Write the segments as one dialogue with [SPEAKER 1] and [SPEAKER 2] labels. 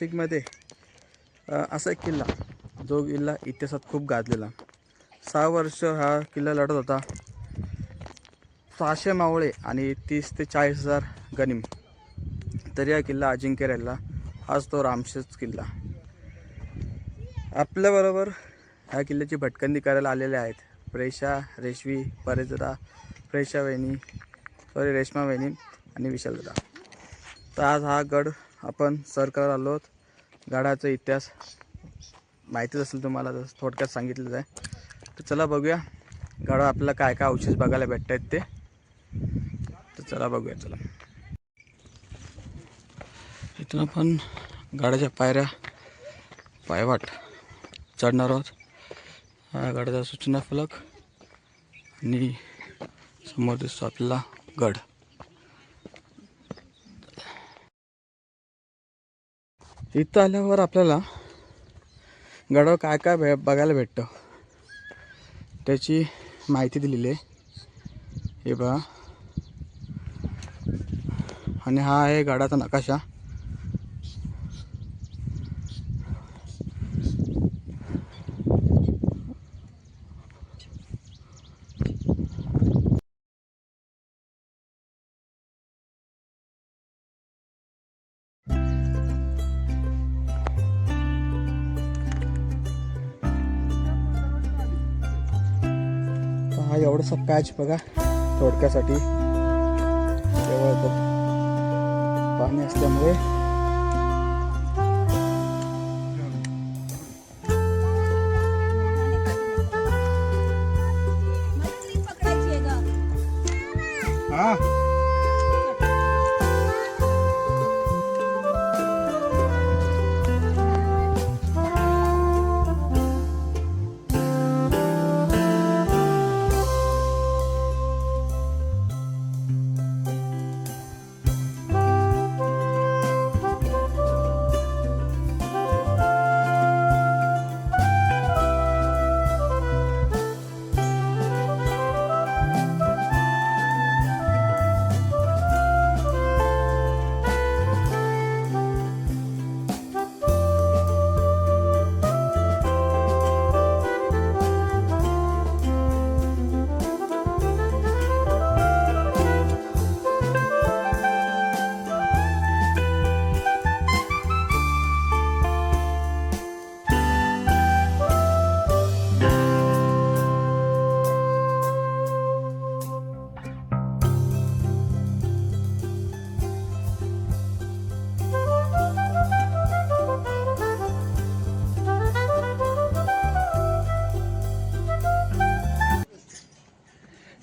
[SPEAKER 1] नाशिकमध्ये असा एक किल्ला जो किल्ला इतिहासात खूप गाजलेला. सहा वर्ष हा किल्ला लढत होता. सहाशे मावळे आणि तीस ते चाळीस हजार गनिम. तरी हा किल्ला अजिंक्य राहिला हाच तो रामशेज किल्ला. आपल्याबरोबर ह्या किल्ल्याची भटकंदी करायला आलेले आहेत. प्रेषा रेशवी परेजदा प्रेषा वहिनी सॉरी रेश्मा वहिनी आणि विशालदा. तर आज हा गड आपण सर करायला आलो आहोत. गडाचा इतिहास माहितीच असेल तुम्हाला जसं थोडक्यात सांगितलं आहे. तर चला बघूया गाडा आपल्याला काय काय अवशेष बघायला भेटत आहेत ते. तर चला बघूया चला. इथून आपण गाड्याच्या पायऱ्या पायवाट चढणार आहोत. हा गाड्याचा सूचना फलक आणि समोर दिसतो आपल्याला गड. इथं आल्यावर आपल्याला गडावर काय काय भे बघायला भेटतं त्याची माहिती दिलेली आहे. हे बघा. आणि हा आहे गडाचा नकाशा. एवढासा पॅच बघा. थोडक्यासाठी. तेव्हा इथं पाणी असल्यामुळे. हा?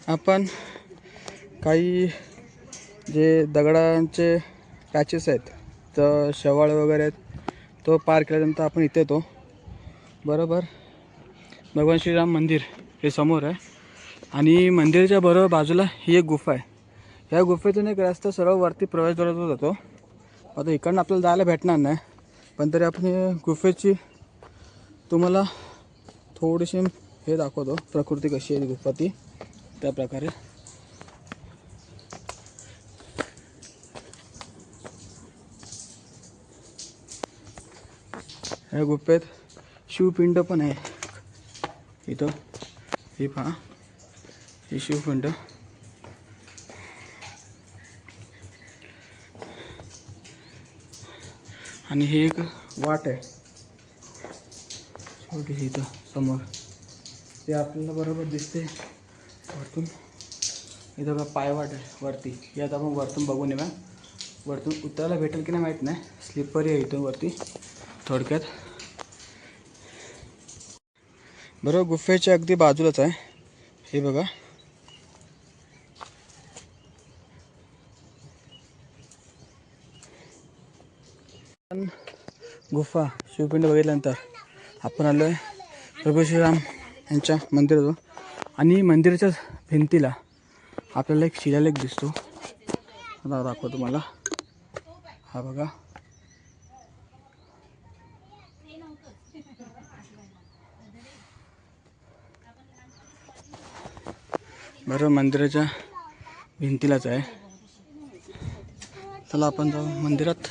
[SPEAKER 1] आपण काही जे दगडांचे पॅचेस आहेत तर शेवाळ वगैरे आहेत तो पार केल्यानंतर आपण इथे येतो. बरोबर? भगवान श्रीराम मंदिर हे समोर आहे. आणि मंदिराच्या बरोबर बाजूला ही एक गुफा आहे. या गुफेतून एक रस्ता सर्व वरती प्रवेशद्वार जातो. आता इकडनं आपल्याला जायला भेटणार नाही पण तरी आपण गुफेची तुम्हाला थोडीशी हे दाखवतो प्रकृती कशी आहे गुफा ती. त्या प्रकारे. ह्या गुप्प्यात शिवपिंड पण आहे. इथं. हे पहा. हे शिवपिंड. आणि ही एक वाट आहे. छोटी इथं समोर. ते आपल्याला बरोबर दिसते. वरतून. इथं बघा पायवाट आहे वरती. यात आपण वरतून बघून येऊया. वरतून उतरायला भेटेल की नाही माहीत नाही. स्लिपर आहे इथून वरती. थोडक्यात. बरोबर गुफेच्या अगदी बाजूलाच आहे. हे बघा. पण गुफा शिवपिंड बघितल्यानंतर आपण आलो आहे प्रभू श्रीराम यांच्या मंदिरातून आणि मंदिराच्या भिंतीला आपल्याला एक शिलालेख दिसतो. आता दाखवतो तुम्हाला. हा बघा. बरं मंदिराच्या भिंतीलाच आहे. चला आपण जाऊ मंदिरात.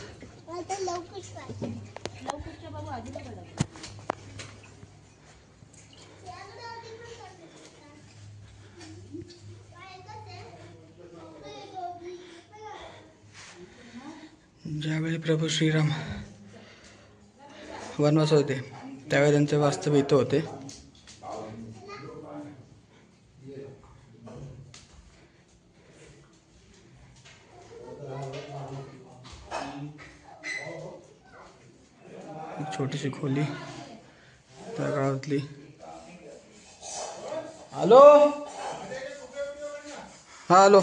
[SPEAKER 1] ज्यावेळी प्रभू श्रीराम। वनवास होते। त्यावेळी त्यांचे वास्तव्य इथं होते. एक छोटीशी खोली त्या काळातली हॅलो? हॅलो.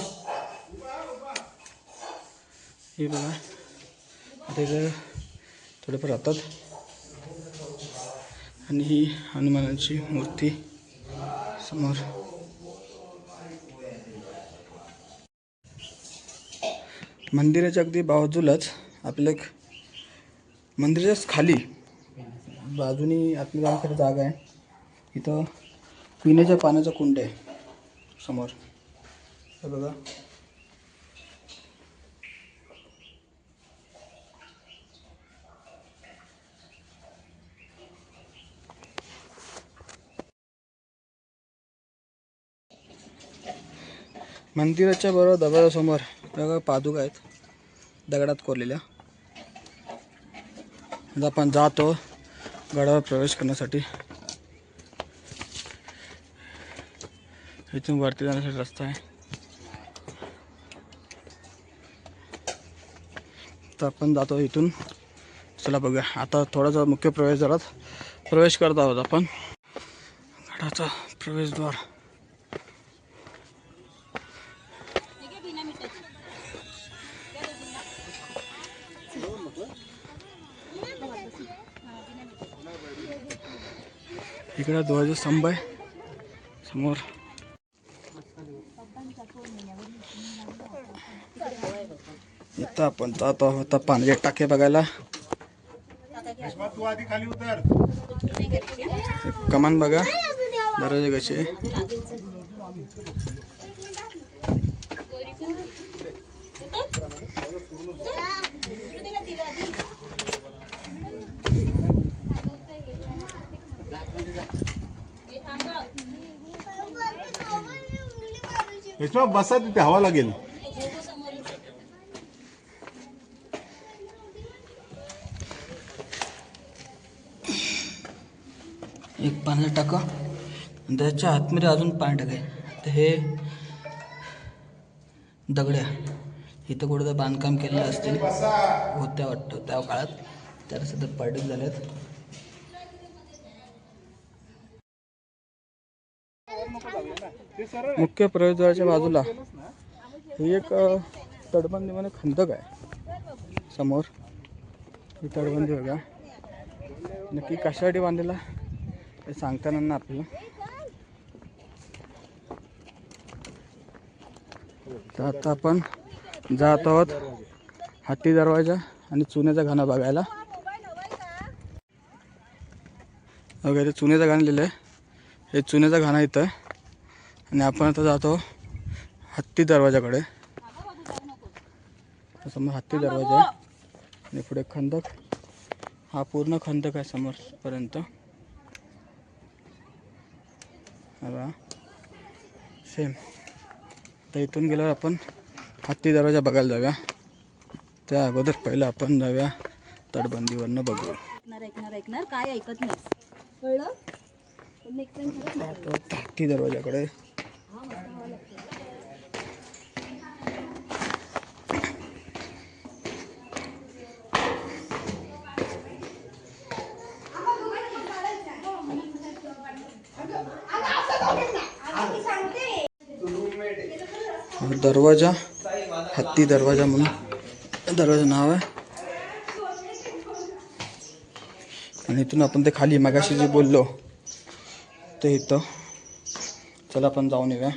[SPEAKER 1] हे बघा. आता थोडेफार राहतात आणि ही हनुमानाची मूर्ती समोर. मंदिराच्या अगदी बाजूलाच आपल्या एक मंदिराच्याच खाली बाजूनी आतमध्ये जागा आहे. इथं पिण्याच्या पाण्याचा कुंड आहे समोर. हे बघा. मंदिराच्या बरोबर दगडासमोर बघा पादुका आहेत. दगडात कोरलेल्या. आता आपण जातो गडावर प्रवेश करण्यासाठी. इथून वरती जाण्यासाठी रस्ता आहे. तर आपण जातो इथून. चला बघूया. आता थोडासा मुख्य प्रवेशद्वारात प्रवेश करत आहोत आपण. गडाचा प्रवेशद्वार. इकडे ध्वजस्तंभ आहे. समोर. इथं आपण जात आहोत. पाणी टाके बघायला. कमान बघा. दरवाजे कसे?
[SPEAKER 2] याच्यावर बसा तिथे हवा लागेल.
[SPEAKER 1] एक पाणी टाका. त्याच्या आतमध्ये अजून पाणी टाकाय तर हे दगड्या. इथं कुठं तर बांधकाम केलेलं असतील. होत्या वाटतं त्या काळात. त्या सध्या पडक झाल्यात. मुख्य प्रवेशद्वाराच्या बाजूला ही एक तटबंदी म्हणजे खंदक आहे. समोर ही तटबंदी बघा. नक्की कशासाठी बांधलेला हे सांगताना ना आपल्याला. तर आता आपण जात आहोत हत्ती दरवाजा आणि चुन्याचा घाणा बघायला. वगैरे चुन्याचं घाण लिहिलं आहे. हे चुन्याचा घाणा इथं आहे. आणि आपण आता जातो हत्ती दरवाजाकडे. समोर हत्ती दरवाजा आहे. आणि पुढे खंदक. हा पूर्ण खंदक आहे समोरपर्यंत. सेम तर इथून गेल्यावर आपण हत्ती दरवाजा बघायला जाऊया. त्या अगोदर पहिलं आपण जाऊया तटबंदीवरनं बघू
[SPEAKER 3] ऐकणार ऐकणार ऐकणार. काय ऐकत नाही कळलं?
[SPEAKER 1] हत्ती दरवाजाकडे. दरवाजा हत्ती दरवाजा म्हणून. दरवाजा नाव आहे. आणि इथून आपण ते खाली मगाशी जे बोललो ते इथं. चला आपण जाऊन येऊया.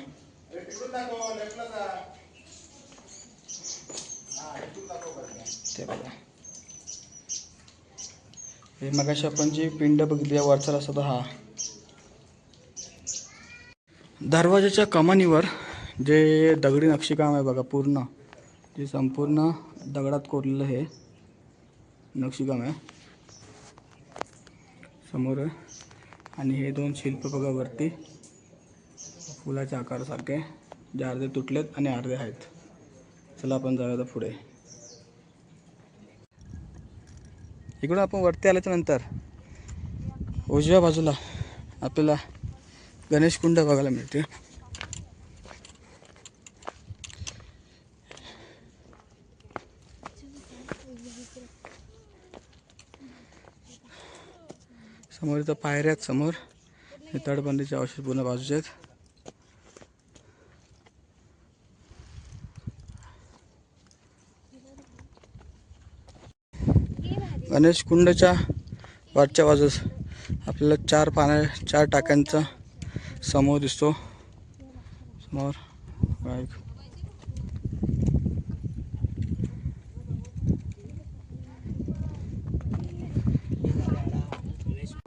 [SPEAKER 1] ते बघा. हे मगाशी आपण जी पिंड बघितली आहे वरचा रस्ता हा. दरवाजाच्या कमानीवर जे दगडी नक्षीकाम आहे बघा पूर्ण. जे संपूर्ण दगडात कोरलेलं हे नक्षीकाम आहे. समोर आहे. आणि हे दोन शिल्प बघा वरती. फुलाच्या आकारासारखे. जे अर्धे तुटलेत आणि अर्धे आहेत. चला आपण जाऊया आता पुढे. इकडून आपण वरती आल्याच्यानंतर उजव्या बाजूला आपल्याला गणेश कुंड बघायला मिळते समोर इथं पायऱ्या आहेत समोर. हे तटबंदीचे अवशेष पूर्ण बाजूचे आहेत. गणेश कुंडच्या वरच्या बाजूस आपल्याला चार पाण्या चार टाक्यांचा समूह दिसतो. समोर बघा एक.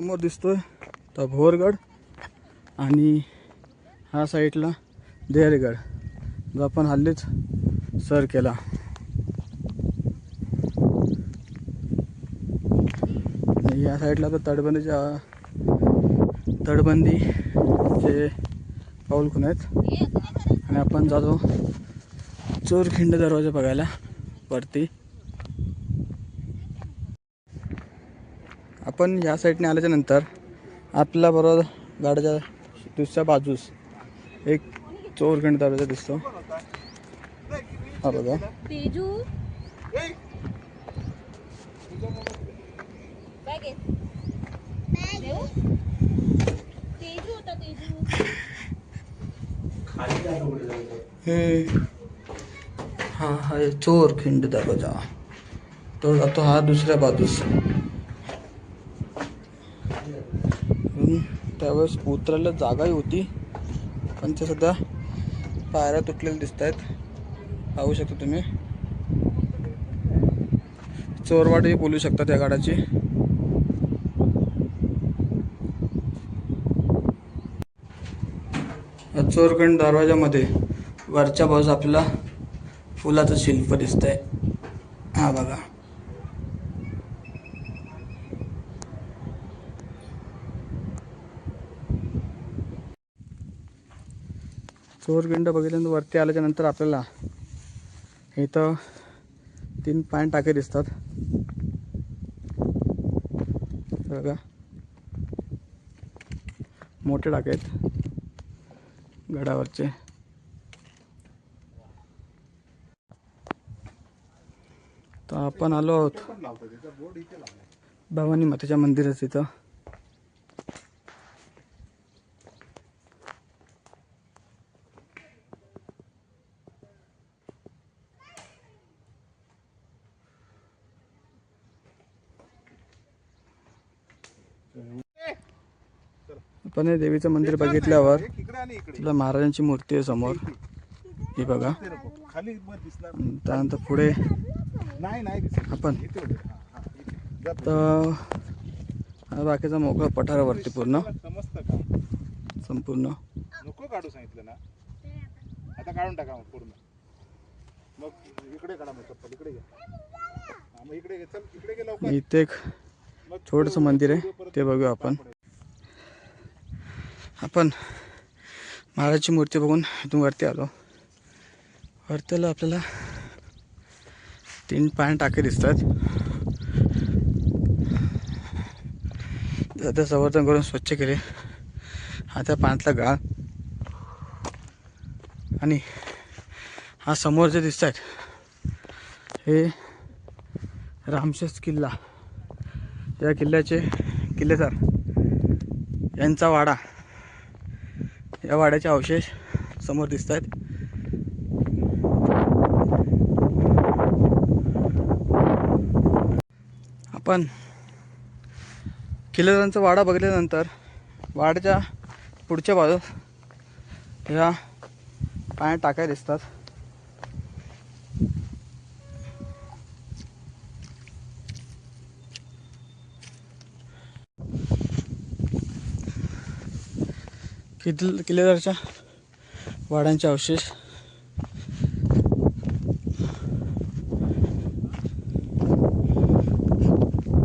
[SPEAKER 1] समोर दिसतोय तर भोरगड आणि ह्या साईडला देहरगड जो आपण हल्लीच सर केला. आणि या साईडला तर तटबंदीच्या तटबंदीचे पाऊल खून आहेत. आणि आपण जातो चोरखिंड दरवाजा बघायला वरती. आपण या साईडने आल्याच्यानंतर आपल्या बरोबर गाड्याच्या दुसऱ्या बाजूस एक चोरखिंड दरवाजा दिसतो. हा बघा. हे. हा हा आहे चोरखिंड दरवाजा तो जातो हा दुसऱ्या बाजूस म्हणून त्यावेळेस उतरायला जागाही होती पण ते सध्या पायऱ्या तुटलेल्या दिसत आहेत पाहू शकता तुम्ही. चोरवाडही बोलू शकता त्या गाड्याची. चोरखंड दरवाजामध्ये वरच्या बाजूस आपल्याला फुलाचं शिल्प दिसतंय. हा बघा. चोरगिंड बघितल्यानंतर वरती आल्याच्यानंतर आपल्याला इथं तीन पाय टाके दिसतात. बघा. मोठे टाके आहेत. गडावरचे. तर आपण आलो आहोत. भवानी मातेच्या मंदिरात इथं. आपण हे देवीचं मंदिर बघितल्यावर तुला महाराजांची मूर्ती आहे समोर. ही बघा. त्यानंतर पुढे
[SPEAKER 2] नाही नाही दिसत.
[SPEAKER 1] आपण. तर बाकीचा मोकळा पठारावरती पूर्ण. संपूर्ण.
[SPEAKER 2] नको काढू सांगितलं ना. आता काढून टाका मग पूर्ण. मग इकडे काढा मग चप्पल इकडे घे मग इकडे इकडे
[SPEAKER 1] इथे एक छोटंसं मंदिर आहे. ते बघूया आपण. आपण महाराजची मूर्ती बघून इथून वरती आलो. वरती आलो आपल्याला तीन पाय टाके दिसतात. आता संवर्धन करून स्वच्छ केले. हा त्या पाण्यातला गाळ. आणि हा समोर जे दिसत आहेत हे रामशेष किल्ला. या किल्ल्याचे किल्लेदार यांचा वाडा. या वाड्याचे अवशेष समोर दिसत आहेत आपण किल्लेदारांचा वाडा बघितल्यानंतर वाड्याच्या पुढच्या बाजूस ह्या पाण्यात टाकाय दिसतात. किल किल्लेदारच्या वाड्यांचे अवशेष.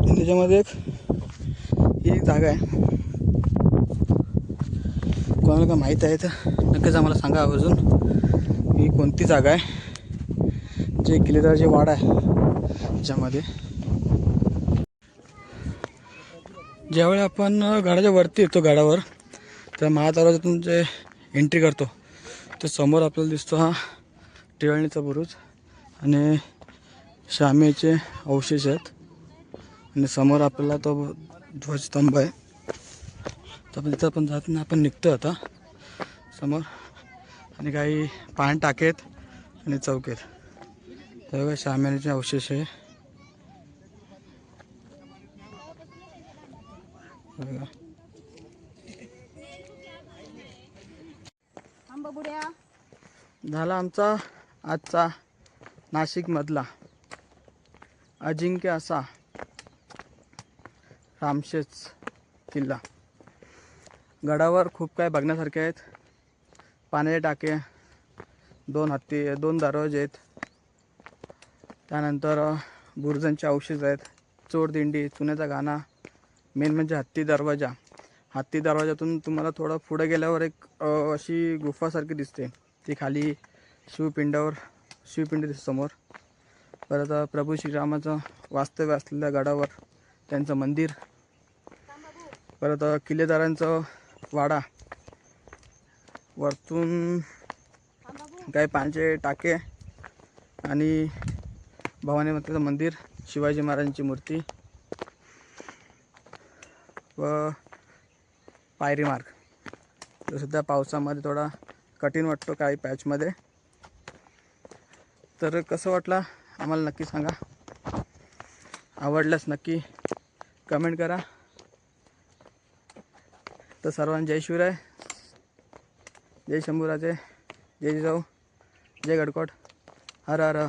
[SPEAKER 1] त्याच्यामध्ये एक ही एक जागा आहे. कोणाला का माहीत आहे तर नक्कीच आम्हाला सांगा आवर्जून. ही कोणती जागा आहे? जे किल्लेदार जे आहे. त्याच्यामध्ये ज्यावेळी आपण गाडाच्या वरती येतो गाडावर तर महादरवाजातून जे एंट्री करतो तर समोर आपल्याला दिसतो हा टिळणीचा बुरुज आणि शामेचे अवशेष आहेत. आणि समोर आपल्याला तो ध्वजस्तंभ आहे. तर आपण तिथं पण जात नाही आपण निघतो आता. समोर. आणि काही पान टाकेत आणि चौकेत तर बघा शामेचे अवशेष आहे. बघा. झाला आमचा आजचा नाशिकमधला. अजिंक्य असा रामशेज किल्ला. गडावर खूप काय बघण्यासारखे आहेत. पाण्याचे टाके दोन हत्ती दोन दरवाजे आहेत. त्यानंतर अ, बुरुजांचे अवशेष आहेत. चोरदिंडी चुन्याचा गाणा मेन म्हणजे हत्ती दरवाजा. हत्ती दरवाजातून तुम्हाला थोडं पुढे गेल्यावर एक अशी गुफासारखी दिसते. ती खाली शिवपिंडावर शिवपिंड समोर. परत प्रभू श्रीरामाचं वास्तव्य असलेल्या गडावर त्यांचं मंदिर. परत किल्लेदारांचं वाडा. वरतून काही पाण्याचे टाके आणि भवानी मातेचं मंदिर शिवाजी महाराजांची मूर्ती व पायरी मार्ग. तो सध्या पावसामध्ये थोडा कठीण वाटतो काही पॅचमध्ये तर कसं वाटला? आम्हाला नक्की सांगा. आवडल्यास नक्की. कमेंट करा. तर सर्वांना जय शिवराय. जय शंभूराजे. जय जिजाऊ. जय गडकोट. हर हर.